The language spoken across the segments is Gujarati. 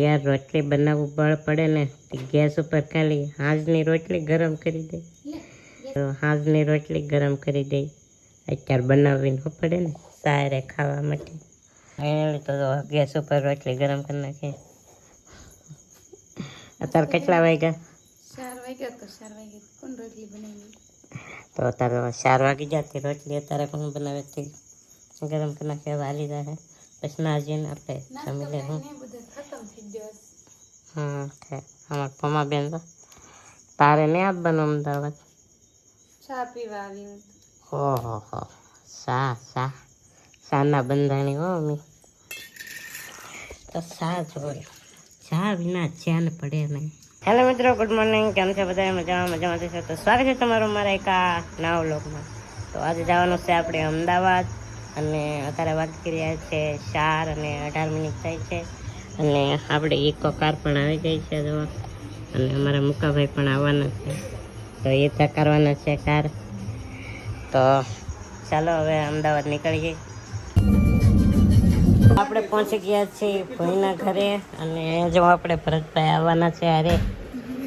તૈયાર રોટલી બનાવવું બળ પડે ને તે ગેસ ઉપર ખાલી હાંજની રોટલી ગરમ કરી દે. તો હાજની રોટલી ગરમ કરી દે. અત્યારે બનાવવી ન પડે ને સારે ખાવા માટે. એને તો ગેસ ઉપર રોટલી ગરમ કરી નાખીએ અત્યારે કેટલા વાગ્યા? તો અત્યારે ચાર વાગી જતી રોટલી અત્યારે કોણ બનાવે? ગરમ કરી નાખે વાલી જાય પછી નાજીને આપણે જમી લેવું હા અમારા પમા બેન તો તારે નહીં આપવાનું અમદાવાદ ચા પીવા આવી હું ઓહો હો સા સા સાના બંધાણી હો મમ્મી તો સા જોઈ ચા વિના ચેન પડે નહીં હેલો મિત્રો ગુડ મોર્નિંગ કેમ છે બધા મજામાં મજામાં છે તો સ્વાગત છે તમારું મારા એક આ નવા વ્લોગમાં તો આજે જવાનું છે આપણે અમદાવાદ અને અત્યારે વાત કરી રહ્યા છે ચાર અને અઢાર મિનિટ થાય છે. અને આપણે ઇકો કાર પણ આવી ગઈ છે જો અને અમારા મુકાભાઈ પણ આવવાના છે. તો એ ચકારવાના છે કાર. તો ચાલો હવે અમદાવાદ નીકળીએ. આપણે પહોંચી ગયા છીએ ભોઈના ઘરે. અને જો આપણે ભરતભાઈ આવવાના છે અરે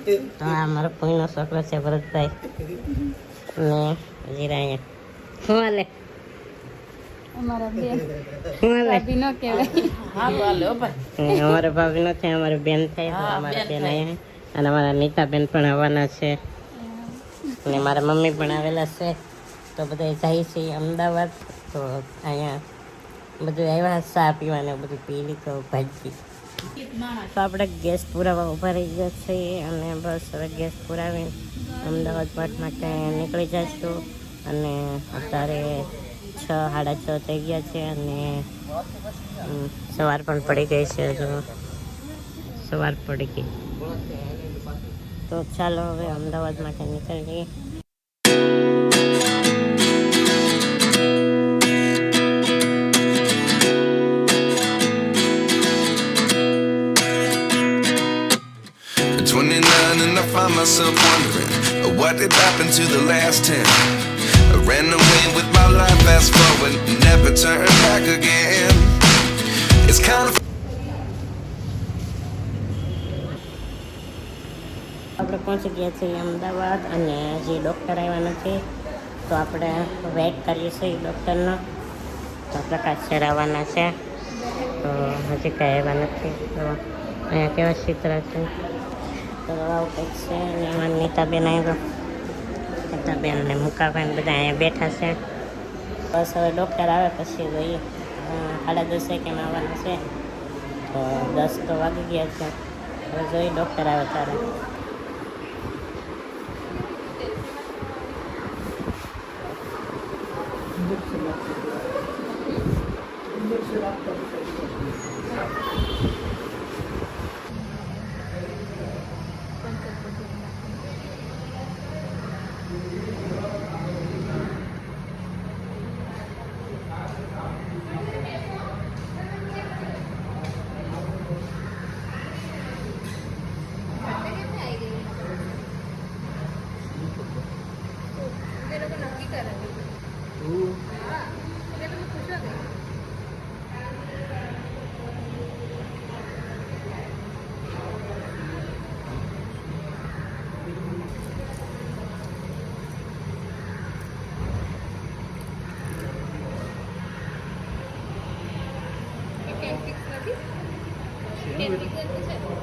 તો આ મારો ભોઈનો છોકરો છે ભરતભાઈ. અને જીરા અહીંયા હું અમારા ભાભી નો કહેવાય. અમારા ભાભી નથી અમારી બેન થાય અમારા બેન અહીંયા. અને અમારા નીતાબેન પણ આવવાના છે. અને મારા મમ્મી પણ આવેલા છે. તો બધા જાય છે અમદાવાદ. તો અહીંયા બધું આવ્યા ચા પીવાને બધું પી લીધું ભાજી તો આપણે ગેસ પુરાવા ઊભા રહી ગયા છીએ અને બસ હવે ગેસ પુરાવીને અમદાવાદ પાટ માટે નીકળી જઈશું. અને અત્યારે છ સાડા છ થઈ ગયા છે અને સવાર પણ પડી ગઈ છે જો સવાર પડી ગઈ તો ચાલો હવે અમદાવાદ માટે નીકળીએ At 29 and I find myself wondering uh, what did happen to the last 10. Ran away with my life, fast forward, never turn back again. It's kind of આપણે પહોંચી ગયા છીએ અમદાવાદ અને જે ડૉક્ટર આવ્યા નથી તો આપણે વેઇટ કરીએ છીએ ડૉક્ટરનો તો પ્રકાશ સર આવવાના છે. તો હજી કાંઈ આવ્યા નથી. તો અહીંયા કેવા ચિત્ર છે? તો આવું કંઈક છે અને એમાં નીતાબેન આવ્યો. નીતાબેન ને મુકાબેન બધા અહીંયા બેઠા છે. બસ હવે ડૉક્ટર આવે પછી જોઈએ. સાડા દસે કેમ આવવાનું છે. તો દસ તો વાગી ગયા છે. હવે જોઈએ ડૉક્ટર આવે ત્યારે.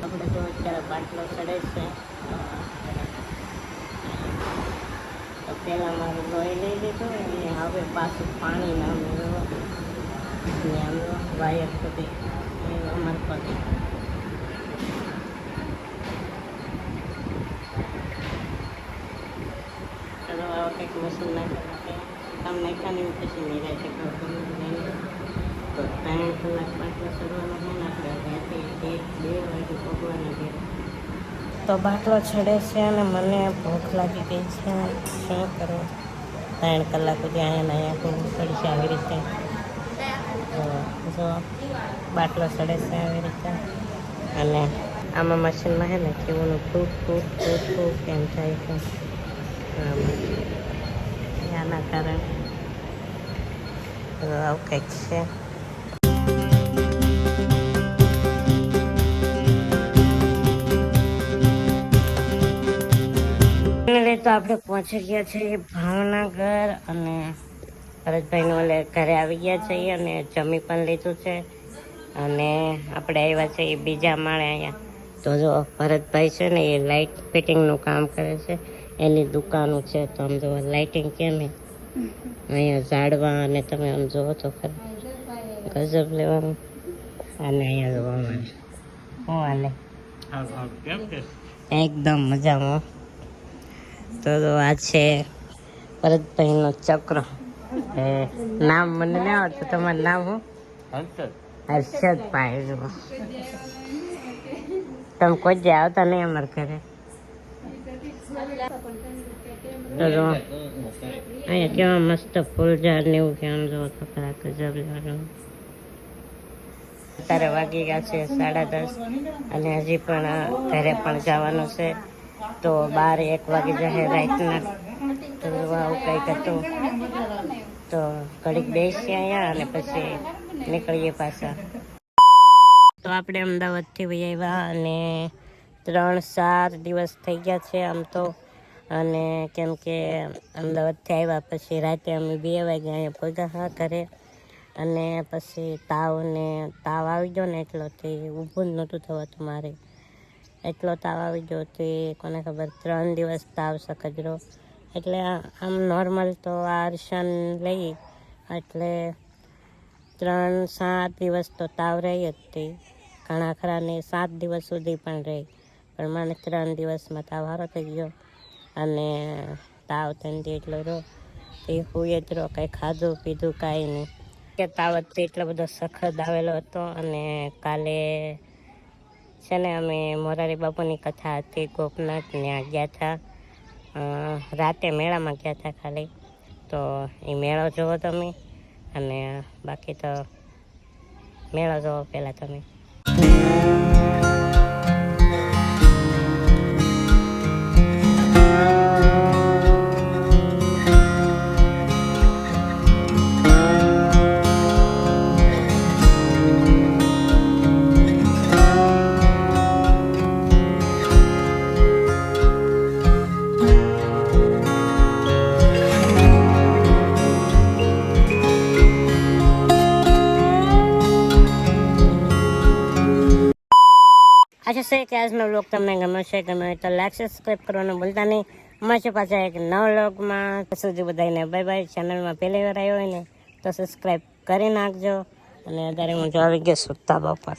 આપણે તો અત્યારે બાટલો ચડે છે તો પહેલાં મારું લોહી લઈ લીધું અને હવે પાછું પાણી નામ મેળવો આમનો વાયર સુધી અમારે પગે ચલો આવા કંઈક મશીન નાખવા કામ નાખ્યા ને પછી નિરાય છે. તો ત્રણ કલાક બાટલો ચડવાનો હોય ને આપણે ત્યાંથી એક બે વાગે પકવાના છે તો બાટલો ચડે છે અને મને ભૂખ લાગી ગઈ છે. શું કરું? ત્રણ કલાક સુધી અહીંયા અહીંયા ઘૂમવું પડશે આવી રીતે. જો, બાટલો ચડે છે આવી રીતે. અને આમાં મશીનમાં હે ને કેવું ફૂટ ફૂટ ફૂટ ફૂટ એમ થાય છે. આના કારણે. આવું કંઈક છે. ફાઇનલી તો આપણે પહોંચી ગયા છીએ ભાવનગર અને ભરતભાઈનું ઓલે ઘરે આવી ગયા છીએ અને જમી પણ લીધું છે. અને આપણે આવ્યા છીએ બીજા માળે અહીંયા. તો જો ભરતભાઈ છે ને એ લાઇટ ફિટિંગનું કામ કરે છે. એની દુકાનો છે તો આમ જો લાઇટિંગ કેમ અહીંયા ઝાડવા અને તમે આમ જોવો તો ખરી ગજબ લેવાનું. અને અહીંયા જોવા મળે શું હાલે એકદમ મજામાં. તો આ છે ભરતભાઈનો ચક્ર. નામ મને ના આવડતું તમારું નામ હું હર્ષદભાઈ. જો તમે કોઈ જે આવતા નહીં અમારા ઘરે? અહીંયા કેવા મસ્ત ફૂલઝાડ ને એવું કેમ જો તો ગજબ લેવાનું અત્યારે વાગી ગયા છે સાડા દસ અને હજી પણ ઘરે પણ જવાનું છે. તો બાર એક વાગે જશે રાતના તો આવું કંઈક હતું તો ઘડીક બેસીએ અહીંયા અને પછી નીકળીએ પાછા. તો આપણે અમદાવાદથી વહી આવ્યા અને ત્રણ ચાર દિવસ થઈ ગયા છે આમ તો. અને કેમ કે અમદાવાદથી આવ્યા પછી રાતે અમે બે વાગે અહીંયા પહોંચ્યા હા ઘરે. અને પછી તાવ ને તાવ આવી ગયો ને એટલો તે ઊભું જ નહોતું થવાતું મારે. એટલો તાવ આવી ગયો તે કોને ખબર ત્રણ દિવસ તાવ સકજરો. એટલે આમ નોર્મલ તો આ લઈ એટલે ત્રણ સાત દિવસ તો તાવ રહી હતી ઘણા ખરાને સાત દિવસ સુધી પણ રહી. પણ મને ત્રણ દિવસમાં તાવ સારો થઈ ગયો અને તાવ થઈને એટલો રહ્યો તે હુએ જ રહ્યો કંઈ ખાધું પીધું કાંઈ નહીં. કે તાવ એટલો બધો સખત આવેલો હતો અને કાલે છે ને અમે મોરારી બાપુની કથા હતી ગોપનાથ ત્યાં ગયા હતા રાતે મેળામાં ગયા હતા ખાલી. તો એ મેળો જોવો તમે અને બાકી તો મેળો જોવો પહેલાં તમે. આશા કે આજનો વ્લોગ તમને ગમ્યો છે ગમે તો લાઈક સબસ્ક્રાઈબ કરવાનું ભૂલતા નહીં. મળશે પાછા એક નવ વ્લોગમાં ત્યાં સુધી બધાને બાય બાય ચેનલમાં પહેલી વાર આવ્યો હોય ને, તો સબસ્ક્રાઈબ કરી નાખજો. અને અત્યારે હું જો આવી ગયો સુતા બપોર